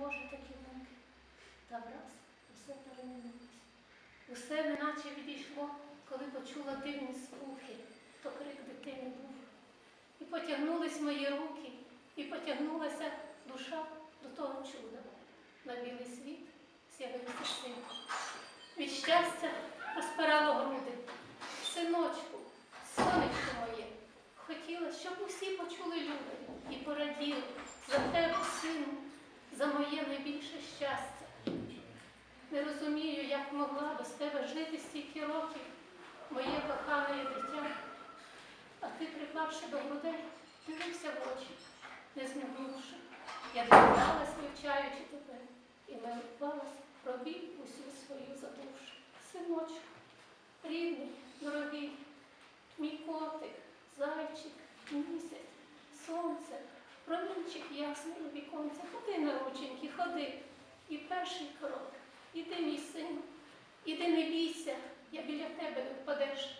Боже, такі муки. Та враз усе перемінилось. Усе неначе відійшло, коли почула дивні слухи, то крик дитини був. І потягнулись мої руки, і потягнулася душа до того чуда. На білий світ з'явився син. Від щастя розпирало груди. Синочку, сонечко моє, хотіла, щоб усі почули люди і пораділи за тебе, сину, за моє найбільше щастя. Не розумію, як могла без тебе жити стільки років, моє кохане дитя. А ти, приклавши до грудей, дивився в очі, не змогнувши. Я дивилась, вивчаючи тебе, і милувалась про біль усю свою забувши. Синочку, рідний, дорогий, мій котик, зайчик, місяць, сонце, промінчик ясний у віконце, ходи на рученьки, ходи. І перший крок. Іди, не бійся, я біля тебе не впадеш.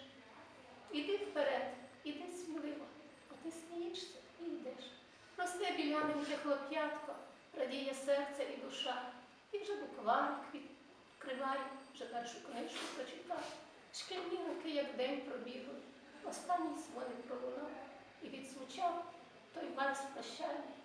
Іди вперед, іди сміливо, бо ти смієшся і йдеш. Росте біля вже хлоп'ятко, радіє серце і душа. І вже букварик відкриває, вже першу книжку прочитав. Шкільні роки, як день пробігли, останній дзвоник пролунав і відзвучав той вальс прощальний,